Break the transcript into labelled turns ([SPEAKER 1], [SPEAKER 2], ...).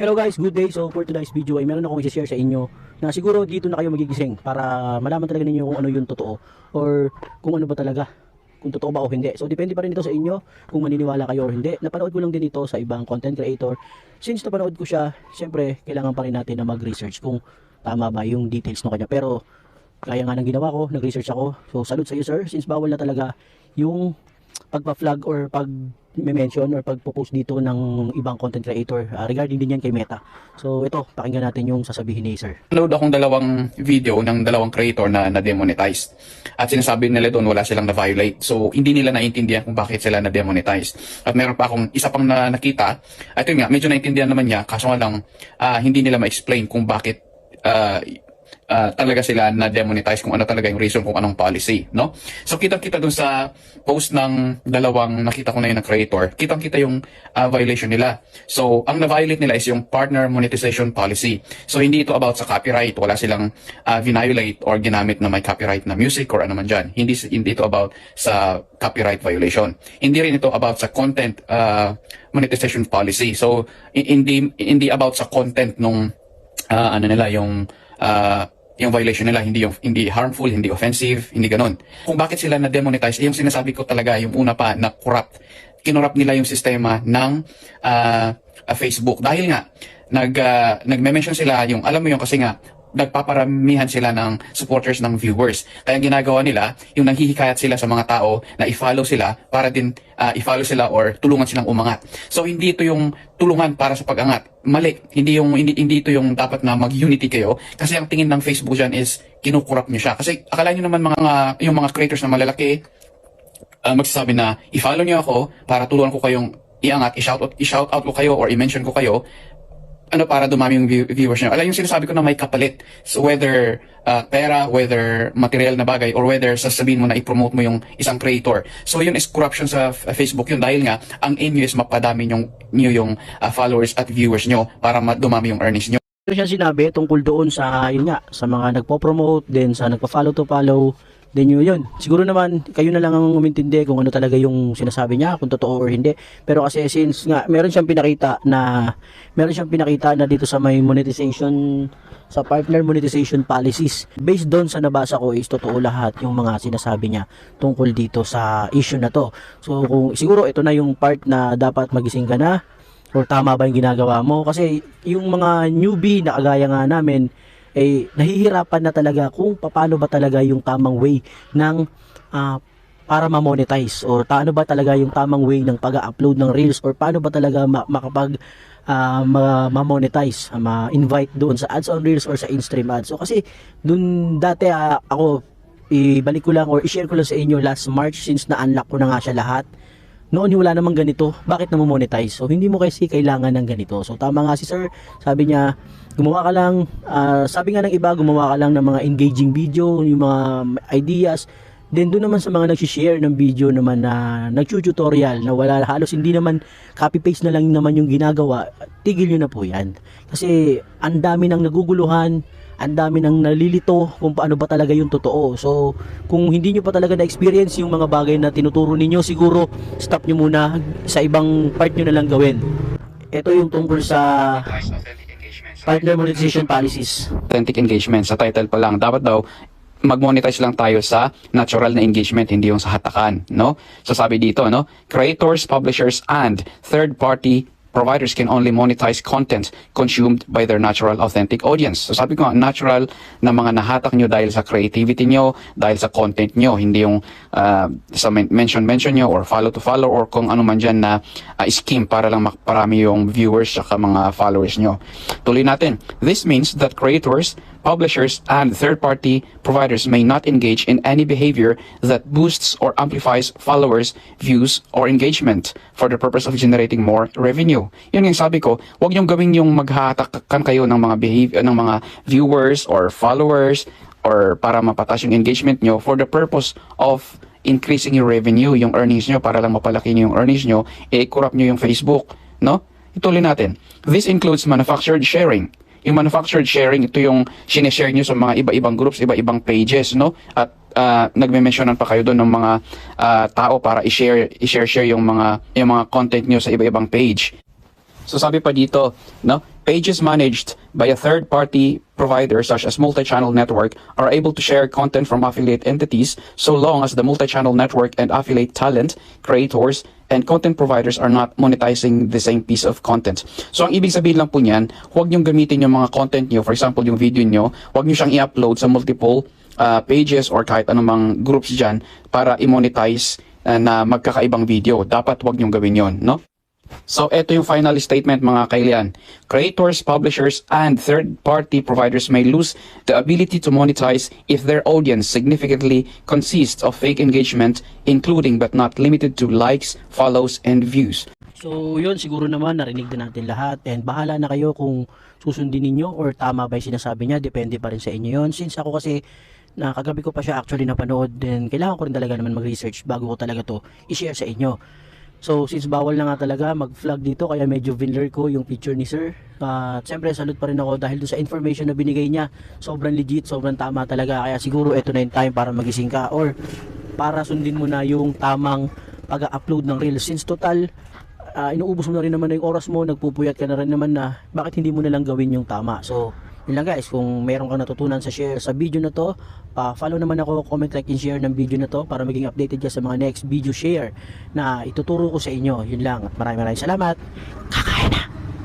[SPEAKER 1] Hello guys, good day. So for today's video ay meron akong i-share sa inyo na siguro dito na kayo magigising para malaman talaga ninyo kung ano yung totoo or kung ano ba talaga kung totoo ba o hindi. So depende pa rin ito sa inyo kung maniniwala kayo o hindi. Napanood ko lang din ito sa ibang content creator. Since napanood ko siya, syempre kailangan pa rin natin na mag-research kung tama ba yung details no kanya. Pero kaya nga ng ginawa ko, nag-research ako. So salute sa iyo sir since bawal na talaga yung pagpa-flag or pag mention or pagpo-post dito ng ibang content creator ah, regarding din yan kay Meta. So ito, pakinggan natin yung sasabihin ni sir.
[SPEAKER 2] Upload akong dalawang video ng dalawang creator na na-demonetize. At sinasabi nila doon wala silang na-violate. So, hindi nila naintindihan kung bakit sila na-demonetize. At meron pa akong isa pang na nakita. At yun nga, medyo naintindihan naman niya. Kaso nga lang, ah, hindi nila ma-explain kung bakit ah, ah, talaga sila na-demonetize kung ano talaga yung reason kung anong policy, no? So kitang-kita dun sa post ng dalawang nakita ko na yun na creator, kitang-kita yung ah, violation nila. So ang na-violate nila is yung partner monetization policy. So hindi ito about sa copyright, wala silang ah, violate or ginamit na may copyright na music or ano man dyan. Hindi, hindi ito about sa copyright violation. Hindi rin ito about sa content ah, monetization policy. So hindi hindi about sa content nung ah, ano nila yung ah, yung violation nila hindi hindi harmful, hindi offensive, hindi ganun. Kung bakit sila na demonetize, eh, yung sinasabi ko talaga yung una pa na corrupt. Kinurrupt nila yung sistema ng ah, Facebook dahil nga nag ah, nagme-mention sila yung alam mo yung kasi nga nagpaparamihan sila ng supporters ng viewers. Kaya ang ginagawa nila, yung nanghihikayat sila sa mga tao na i-follow sila para din ah, i-follow sila or tulungan silang umangat. So hindi ito yung tulungan para sa pag-angat. Mali. Hindi yung hindi, hindi ito yung dapat na mag-unity kayo kasi ang tingin ng Facebook diyan is kinukurap niyo siya. Kasi akala niyo naman mga yung mga creators na malalaki uh, magsasabi na i-follow niyo ako para tulungan ko kayong iangat, i-shout out, i-shout out ko kayo or i-mention ko kayo ano para dumami yung view- viewers niyo. Alam yung sinasabi ko na may kapalit. So whether uh, pera, whether material na bagay, or whether sasabihin mo na i-promote mo yung isang creator. So yun is corruption sa f- Facebook yun dahil nga ang aim niyo is mapadami yung, niyo yung uh, followers at viewers niyo para ma- dumami yung earnings niyo.
[SPEAKER 1] Ito siya sinabi tungkol doon sa yun nga, sa mga nagpo-promote, then sa nagpa-follow to follow, then yun yun. Siguro naman kayo na lang ang umintindi kung ano talaga yung sinasabi niya, kung totoo or hindi. Pero kasi since nga meron siyang pinakita na meron siyang pinakita na dito sa may monetization sa partner monetization policies. Based doon sa nabasa ko is totoo lahat yung mga sinasabi niya tungkol dito sa issue na to. So kung siguro ito na yung part na dapat magising ka na or tama ba yung ginagawa mo kasi yung mga newbie na kagaya nga namin eh nahihirapan na talaga kung paano ba talaga yung tamang way ng ah, para ma-monetize or paano ba talaga yung tamang way ng pag-upload ng reels or paano ba talaga ma- makapag ma- ma-monetize, ah, ma-invite doon sa ads on reels or sa in-stream ads. So kasi dun dati ah, ako ibalik ko lang or i-share ko lang sa inyo last March since na-unlock ko na nga siya lahat noon wala namang ganito, bakit na monetize? So hindi mo kasi kailangan ng ganito. So tama nga si sir, sabi niya, gumawa ka lang, ah, sabi nga ng iba, gumawa ka lang ng mga engaging video, yung mga ideas. Then doon naman sa mga nag-share ng video naman na nag-tutorial na wala halos hindi naman copy-paste na lang naman yung ginagawa, tigil nyo na po yan. Kasi ang dami nang naguguluhan, ang dami nang nalilito kung paano ba talaga yung totoo. So, kung hindi nyo pa talaga na-experience yung mga bagay na tinuturo ninyo, siguro stop nyo muna sa ibang part nyo na lang gawin. Ito yung tungkol sa partner monetization policies.
[SPEAKER 2] authentic engagement sa title pa lang dapat daw mag-monetize lang tayo sa natural na engagement hindi yung sa hatakan no so sabi dito no creators publishers and third party providers can only monetize content consumed by their natural authentic audience. So sabi ko nga natural na mga nahatak nyo dahil sa creativity nyo dahil sa content nyo hindi yung ah, sa men- mention mention nyo or follow to follow or kung ano man dyan na ah, scheme para lang makarami yung viewers at mga followers nyo. Tuloy natin. This means that creators publishers, and third-party providers may not engage in any behavior that boosts or amplifies followers, views, or engagement for the purpose of generating more revenue. Yun yung sabi ko, huwag niyong gawin yung maghahatakan kayo ng mga behavior, ng mga viewers or followers or para mapatas yung engagement nyo for the purpose of increasing your revenue, yung earnings nyo, para lang mapalaki nyo yung earnings nyo, i-corrupt nyo yung Facebook, no? Ituloy natin. This includes manufactured sharing. Yung manufactured sharing, ito yung sineshare nyo sa mga iba-ibang groups, iba-ibang pages, no? At uh, nagme-mentionan pa kayo doon ng mga ah, tao para i-share, i-share share yung mga yung mga content nyo sa iba-ibang page. So sabi pa dito, no? pages managed by a third-party provider such as multi-channel network are able to share content from affiliate entities so long as the multi-channel network and affiliate talent, creators, and content providers are not monetizing the same piece of content. So ang ibig sabihin lang po niyan, huwag niyong gamitin yung mga content niyo, for example yung video niyo, huwag niyo siyang i-upload sa multiple uh, pages or kahit anumang groups dyan para i-monetize uh, na magkakaibang video. Dapat huwag niyong gawin yon, no? So, ito yung final statement mga kailian. Creators, publishers, and third-party providers may lose the ability to monetize if their audience significantly consists of fake engagement, including but not limited to likes, follows, and views.
[SPEAKER 1] So yun siguro naman narinig na natin lahat and bahala na kayo kung susundin ninyo or tama ba yung sinasabi niya depende pa rin sa inyo yun since ako kasi na kagabi ko pa siya actually napanood then kailangan ko rin talaga naman mag-research bago ko talaga to i-share sa inyo so since bawal na nga talaga mag-flag dito kaya medyo vinler ko yung picture ni sir. At syempre salute pa rin ako dahil sa information na binigay niya. Sobrang legit sobrang tama talaga. Kaya siguro ito na yung time para magising ka or para sundin mo na yung tamang pag-upload ng reels since total ah, inuubos mo na rin naman na yung oras mo, nagpupuyat ka na rin naman na bakit hindi mo na lang gawin yung tama. So, yun lang guys, kung meron kang natutunan sa share sa video na to, pa follow naman ako, comment, like, and share ng video na to para maging updated ka sa mga next video share na ituturo ko sa inyo. Yun lang. At maraming maraming salamat. Kakain na!